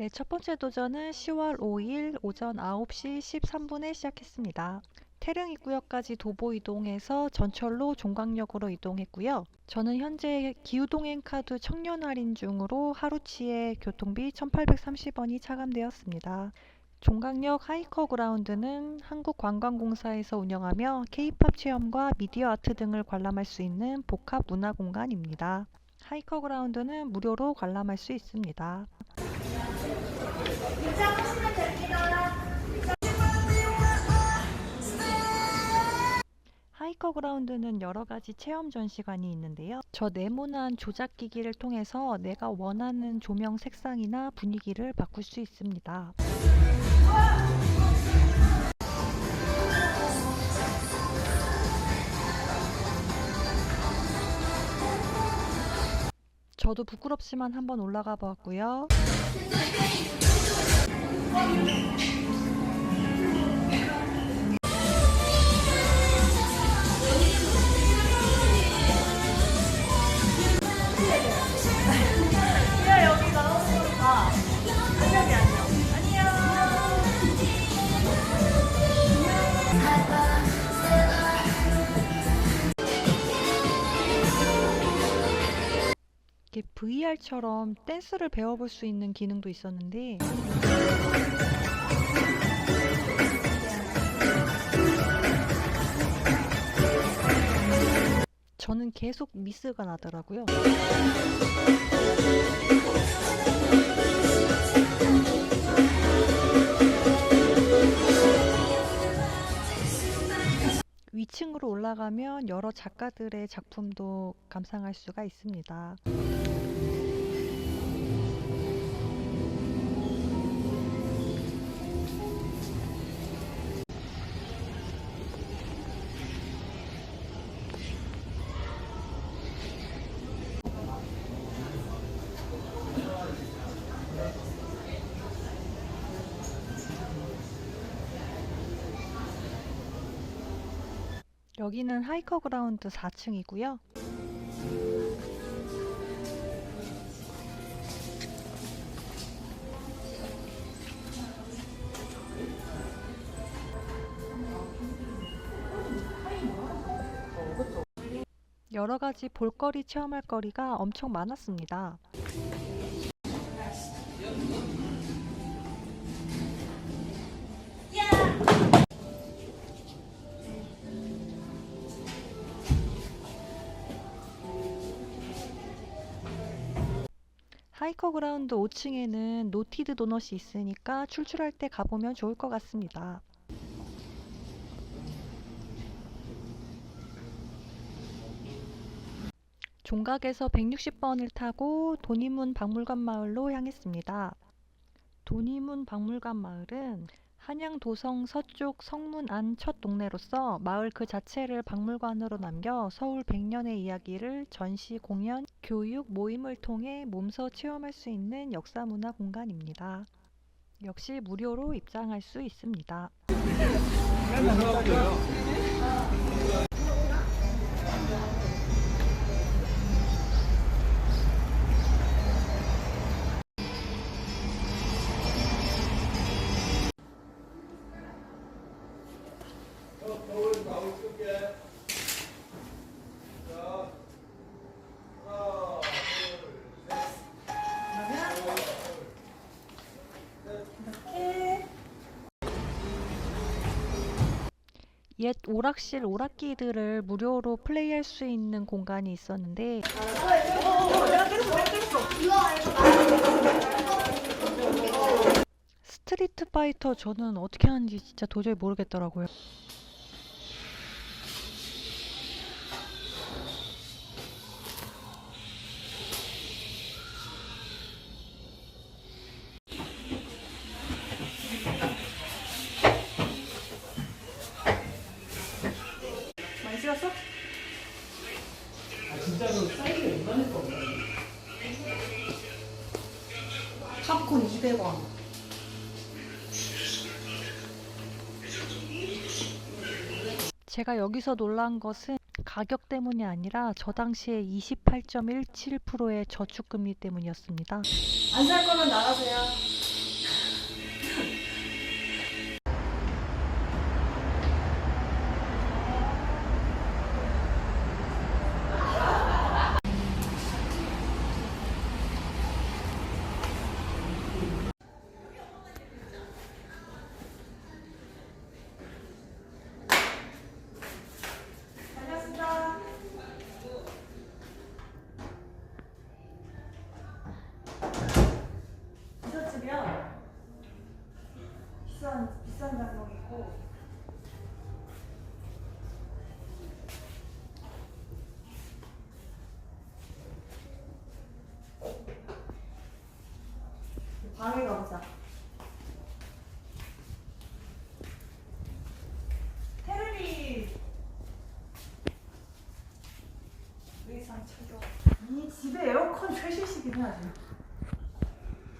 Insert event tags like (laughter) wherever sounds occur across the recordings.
네, 첫 번째 도전은 10월 5일 오전 9시 13분에 시작했습니다. 태릉 입구역까지 도보 이동해서 전철로 종강역으로 이동했고요. 저는 현재 기후동행 카드 청년 할인 중으로 하루치의 교통비 1,830원이 차감되었습니다. 종강역 하이커 그라운드는 한국관광공사에서 운영하며 K-팝 체험과 미디어 아트 등을 관람할 수 있는 복합 문화 공간입니다. 하이커 그라운드는 무료로 관람할 수 있습니다. 하이커 그라운드는 여러 가지 체험 전시관이 있는데요. 저 네모난 조작기기를 통해서 내가 원하는 조명 색상이나 분위기를 바꿀 수 있습니다. 저도 부끄럽지만 한번 올라가 보았고요. VR처럼 댄스를 배워볼 수 있는 기능도 있었는데 저는 계속 미스가 나더라고요. 위층으로 올라가면 여러 작가들의 작품도 감상할 수가 있습니다. 여기는 하이커 그라운드 4층이고요. 여러 가지 볼거리 체험할 거리가 엄청 많았습니다. 하이커 그라운드 5층에는 노티드 도넛이 있으니까 출출할 때 가보면 좋을 것 같습니다. 종각에서 160번을 타고 도니문 박물관 마을로 향했습니다. 도니문 박물관 마을은 한양 도성 서쪽 성문 안 첫 동네로서 마을 그 자체를 박물관으로 남겨 서울 100년의 이야기를 전시, 공연, 교육, 모임을 통해 몸소 체험할 수 있는 역사 문화 공간입니다. 역시 무료로 입장할 수 있습니다. 옛 오락실 오락기들을 무료로 플레이할 수 있는 공간이 있었는데 스트리트 파이터 저는 어떻게 하는지 진짜 도저히 모르겠더라고요. 300원. 제가 여기서 놀란 것은 가격 때문이 아니라 저 당시에 28.17%의 저축금리 때문이었습니다. 안 살 거면 나가세요. 의상 착용. 이 집에 에어컨 최신식이긴 하지.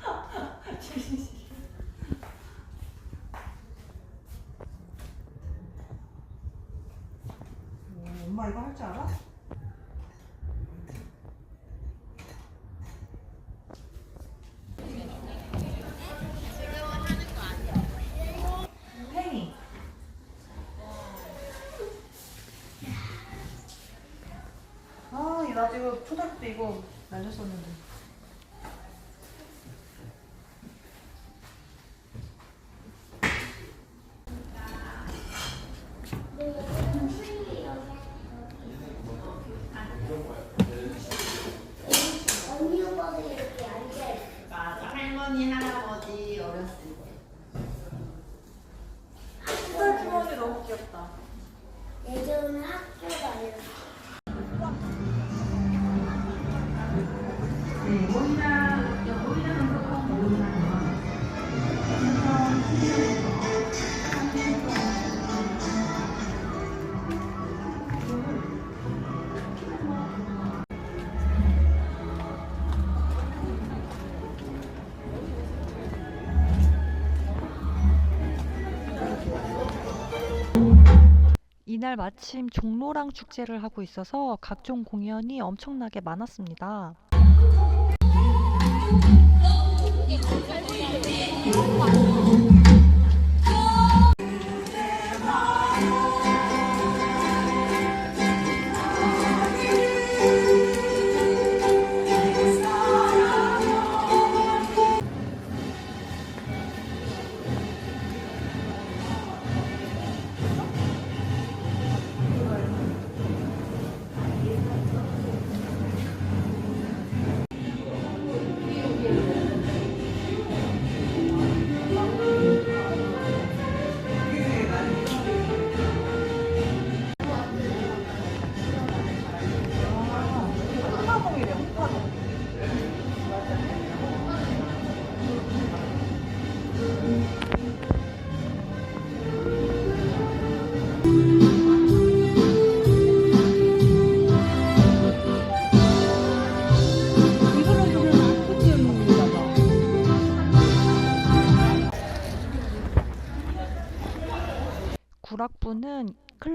(laughs) 최신식. 오, 엄마 이거 할 줄 알아? 나 지금 초등학교 때 이거 날렸었는데. 이날 마침 종로랑 축제를 하고 있어서 각종 공연이 엄청나게 많았습니다. Thank you.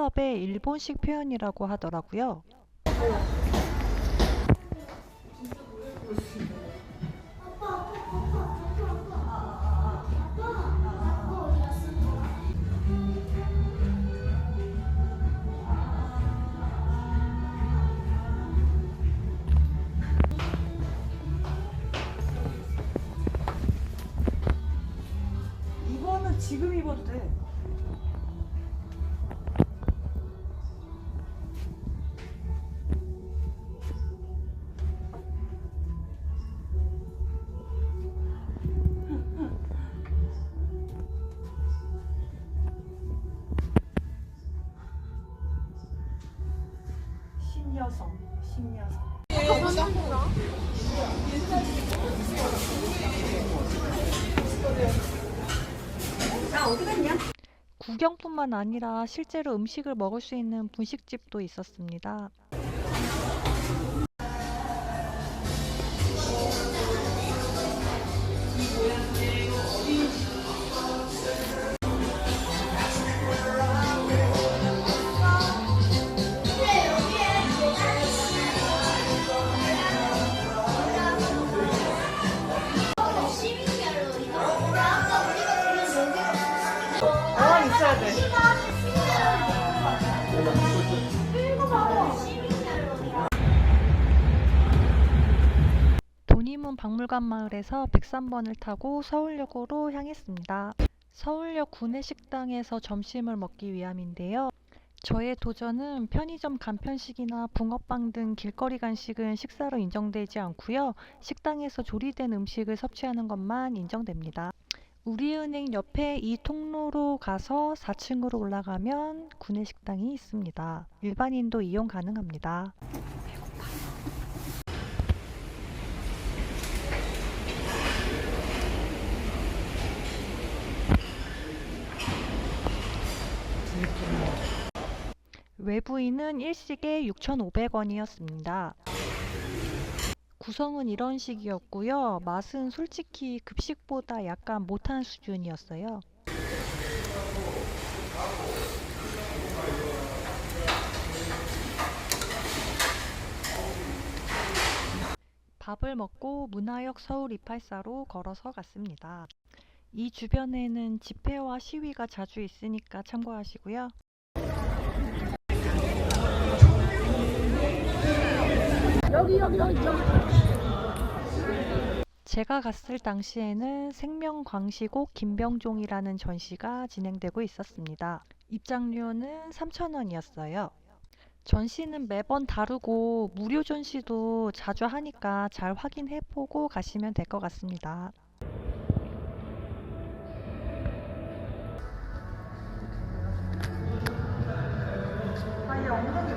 클럽의 일본식 표현이라고 하더라고요. 신여성, 신여성. 구경뿐만 아니라 실제로 음식을 먹을 수 있는 분식집도 있었습니다. 박물관 마을에서 103번을 타고 서울역으로 향했습니다. 서울역 구내식당에서 점심을 먹기 위함인데요. 저의 도전은 편의점 간편식이나 붕어빵 등 길거리 간식은 식사로 인정되지 않고요. 식당에서 조리된 음식을 섭취하는 것만 인정됩니다. 우리은행 옆에 이 통로로 가서 4층으로 올라가면 구내식당이 있습니다. 일반인도 이용 가능합니다. 외부인은 일식에 6,500원이었습니다. 구성은 이런 식이었고요. 맛은 솔직히 급식보다 약간 못한 수준이었어요. 밥을 먹고 문화역 서울 284로 걸어서 갔습니다. 이 주변에는 집회와 시위가 자주 있으니까 참고하시고요. 제가 갔을 당시에는 생명광시곡 김병종이라는 전시가 진행되고 있었습니다. 입장료는 3,000원이었어요. 전시는 매번 다르고 무료 전시도 자주 하니까 잘 확인해 보고 가시면 될 것 같습니다. 아얘 엉덩이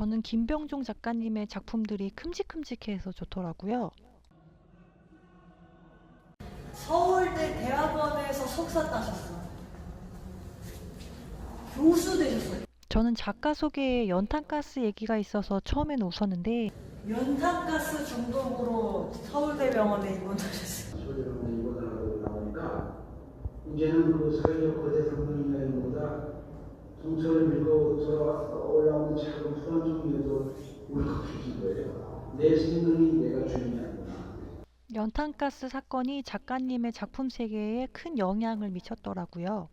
저는 김병종 작가님의 작품들이 큼직큼직해서 좋더라고요. 서울대 대학원에서 석사 따셨어. 교수 되셨어요. 저는 작가 소개에 연탄가스 얘기가 있어서 처음에는 웃었는데 연탄가스 중독으로 서울대병원에 입원하셨어요. 소리로는 입원하고 나오니까 이제는 그 사회적 거대 상황이나 이런 것보다 정처를 밀고 저 올라오는 작은 후한 종류에도 울컥해진 거예요. 내 생명이 내가 주인이 아니구나. 연탄가스 사건이 작가님의 작품 세계에 큰 영향을 미쳤더라고요.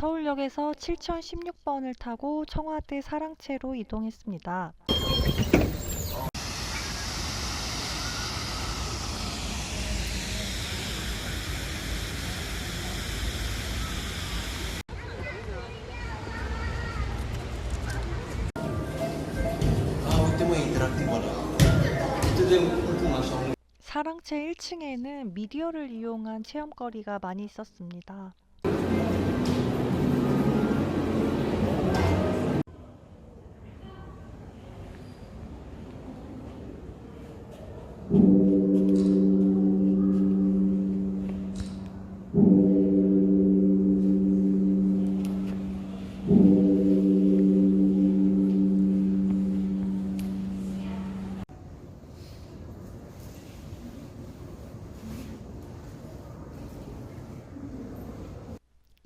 서울역에서 7016번을 타고 청와대 사랑채로 이동했습니다. 사랑채 1층에는 미디어를 이용한 체험거리가 많이 있었습니다.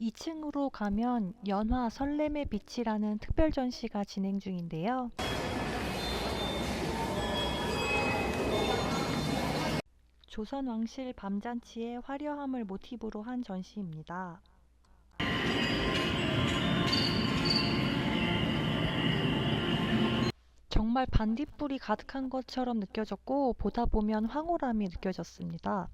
이층으로 가면 연화 설렘의 빛이라는 특별 전시가 진행 중인데요. 조선 왕실 밤잔치의 화려함을 모티브로 한 전시입니다. 정말 반딧불이 가득한 것처럼 느껴졌고 보다 보면 황홀함이 느껴졌습니다.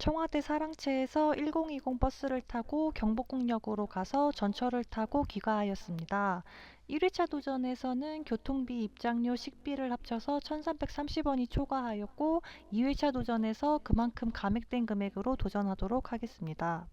청와대 사랑채에서 1020 버스를 타고 경복궁역으로 가서 전철을 타고 귀가하였습니다. 1회차 도전에서는 교통비, 입장료, 식비를 합쳐서 1330원이 초과하였고 2회차 도전에서 그만큼 감액된 금액으로 도전하도록 하겠습니다.